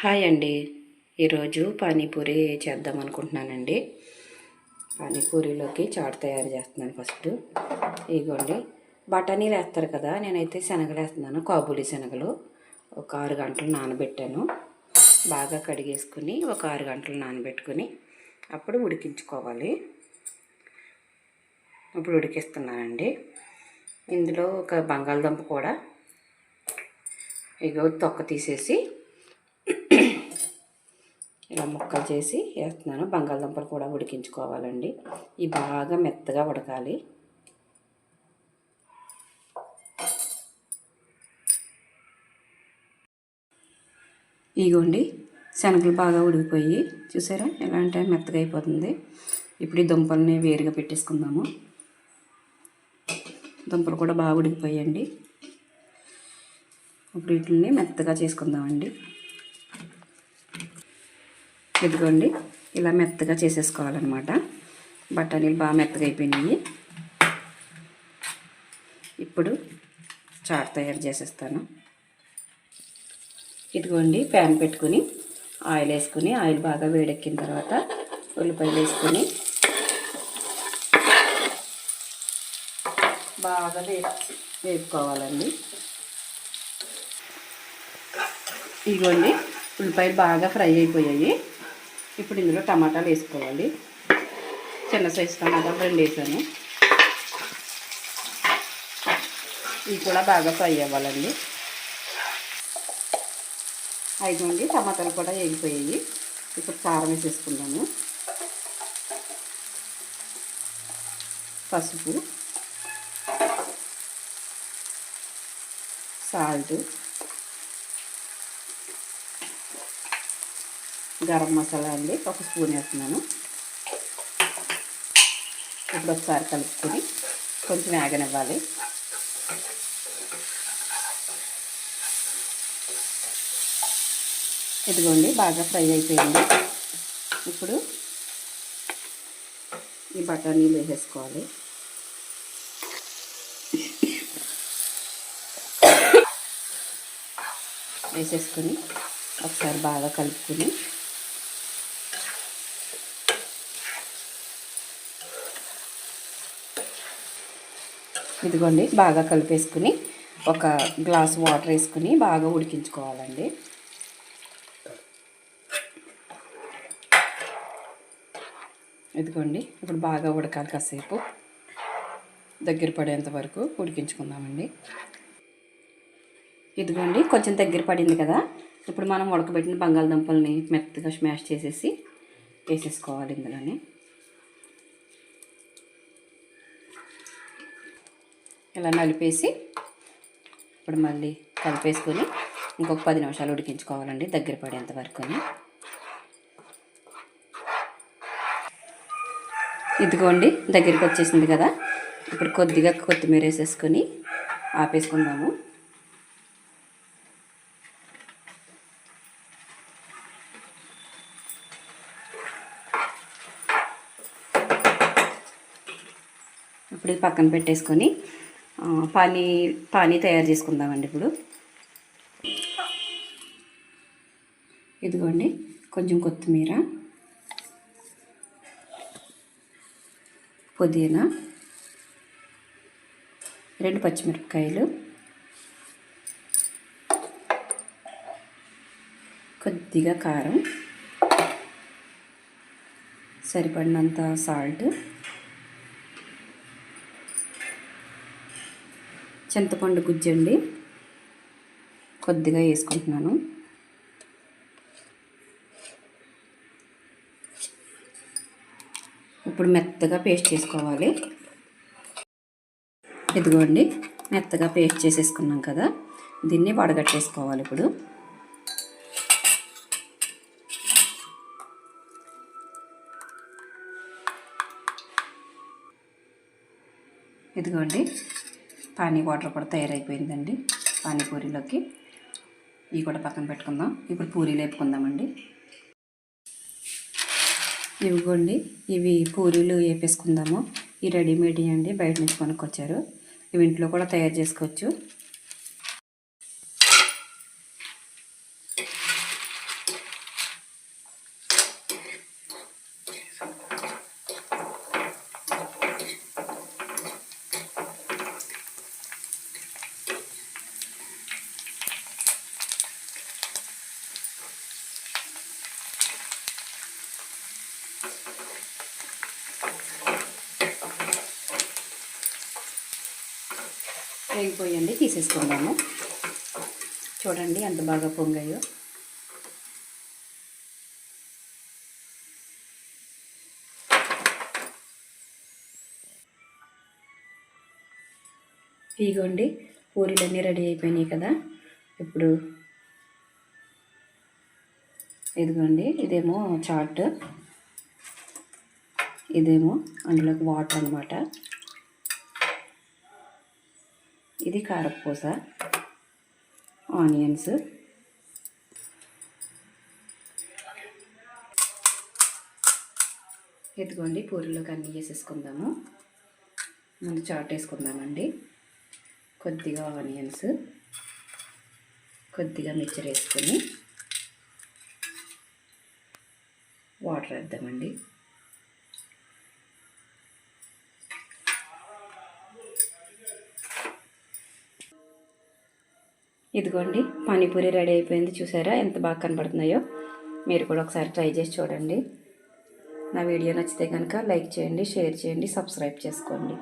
Hi అండి. ఈరోజు పానీపూరి చేద్దాం అనుకుంటున్నానండి. పానీపూరిలోకి చాట్ తయారు చేస్తున్నాను ఫస్ట్. ఇగోండి. బఠానీలు వేస్తారు కదా నేనైతే శనగలు వేస్తున్నాను కాబూలి శనగలు. ఒక ఆరు గంటలు నానబెట్టాను. బాగా కడిగేసుకుని ఒక ఆరు గంటలు నానబెట్టుకుని అప్పుడు ఉడికించుకోవాలి. ఇప్పుడు ఉడికిస్తున్నానండి. ఇందులో ఒక బంగాళదుంప కూడా ఇగో తొక్క తీసేసి ఇలా ముక్కలు చేసి వేస్తున్నాను. బంగాళదుంపలు కూడా ఉడికించుకోవాలండి. ఇవి బాగా మెత్తగా ఉడకాలి. ఇగోండి శనగలు బాగా ఉడికిపోయి చూసారా ఎలా అంటే మెత్తగా అయిపోతుంది. ఇప్పుడు ఈ దుంపల్ని వేరుగా పెట్టేసుకుందాము. దుంపలు కూడా బాగా ఉడికిపోయాయండి. ఇప్పుడు వీటిని మెత్తగా చేసుకుందామండి. ఇదిగోండి ఇలా మెత్తగా చేసేసుకోవాలన్నమాట. బఠానీలు బాగా మెత్తగా అయిపోయినాయి. ఇప్పుడు చాట్ తయారు చేసేస్తాను. ఇదిగోండి ప్యాన్ పెట్టుకుని ఆయిల్ వేసుకుని ఆయిల్ బాగా వేడెక్కిన తర్వాత ఉల్లిపాయలు వేసుకొని బాగా వే వేపుకోవాలండి. ఇదిగోండి ఉల్లిపాయలు బాగా ఫ్రై అయిపోయాయి. ఇప్పుడు ఇందులో టమాటాలు వేసుకోవాలి. చిన్న సైజు టమాటాలు రెండు వేసాను. ఇవి కూడా బాగా ఫ్రై అవ్వాలండి. అయిపోయింది టమాటాలు కూడా వేగిపోయాయి. ఇప్పుడు కారం వేసేసుకుందాము. పసుపు సాల్ట్ గరం మసాలా అండి ఒక స్పూన్ వేస్తున్నాను. ఇప్పుడు ఒకసారి కలుపుకొని కొంచెం యాగనివ్వాలి ఇదిగోండి బాగా ఫ్రై అయిపోయింది. ఇప్పుడు ఈ బఠానీలు వేసేసుకోవాలి. వేసేసుకొని ఒకసారి బాగా కలుపుకొని ఇదిగోండి బాగా కలిపేసుకుని ఒక గ్లాస్ వాటర్ వేసుకుని బాగా ఉడికించుకోవాలండి. ఇదిగోండి ఇప్పుడు బాగా ఉడకాలి కాసేపు. దగ్గర పడేంత వరకు ఉడికించుకుందామండి. ఇదిగోండి కొంచెం దగ్గర పడింది కదా. ఇప్పుడు మనం ఉడకబెట్టిన బంగాళదుంపల్ని మెత్తగా స్మాష్ చేసేసి వేసేసుకోవాలి ఇందులోనే. ఇలా నలిపేసి ఇప్పుడు మళ్ళీ కలిపేసుకొని ఇంకొక పది నిమిషాలు ఉడికించుకోవాలండి దగ్గర పడేంత వరకుని. ఇదిగోండి దగ్గరికి వచ్చేసింది కదా. ఇప్పుడు కొద్దిగా కొత్తిమీర వేసేసుకొని ఆపేసుకుందాము. ఇప్పుడు పక్కన పెట్టేసుకొని పానీ పానీ తయారు చేసుకుందామండి ఇప్పుడు. ఇదిగోండి కొంచెం కొత్తిమీర పుదీనా రెండు పచ్చిమిరపకాయలు కొద్దిగా కారం సరిపడినంత సాల్ట్ చింతపండు గుజ్జండి కొద్దిగా వేసుకుంటున్నాను. ఇప్పుడు మెత్తగా పేస్ట్ చేసుకోవాలి. ఇదిగోండి మెత్తగా పేస్ట్ చేసేసుకున్నాం కదా. దీన్ని వడగట్టేసుకోవాలి ఇప్పుడు. ఇదిగోండి పానీ వాటర్ కూడా తయారైపోయిందండి పానీపూరిలోకి. ఇవి కూడా పక్కన పెట్టుకుందాం. ఇప్పుడు పూరీలు వేపుకుందామండి ఇవిగోండి ఇవి పూరీలు వేపేసుకుందాము ఈ రెడీమేడ్ అండి బయట నుంచి కొనుక్కొచ్చారు. ఇవి ఇంట్లో కూడా తయారు చేసుకోవచ్చు. వేగిపోయండి తీసేసుకుందాము. చూడండి ఎంత బాగా పొంగాయో. ఇదిగోండి పూరీలన్నీ రెడీ అయిపోయినాయి కదా. ఇప్పుడు ఇదిగోండి ఇదేమో చాట్. ఇదేమో అందులోకి వాటర్ అనమాట ఇది కారపూస ఆనియన్స్. ఎత్తుకోండి పూరిలోకి అన్నీ వేసేసుకుందాము. ముందు చాట్ వేసుకుందామండి. కొద్దిగా ఆనియన్స్ కొద్దిగా మిక్చర్ వేసుకొని వాటర్ వేద్దామండి. ఇదిగోండి పానీపూరి రెడీ అయిపోయింది. చూసారా ఎంత బాగా కనబడుతున్నాయో? మీరు కూడా ఒకసారి ట్రై చేసి చూడండి. నా వీడియో నచ్చితే కనుక లైక్ చేయండి షేర్ చేయండి సబ్స్క్రైబ్ చేసుకోండి.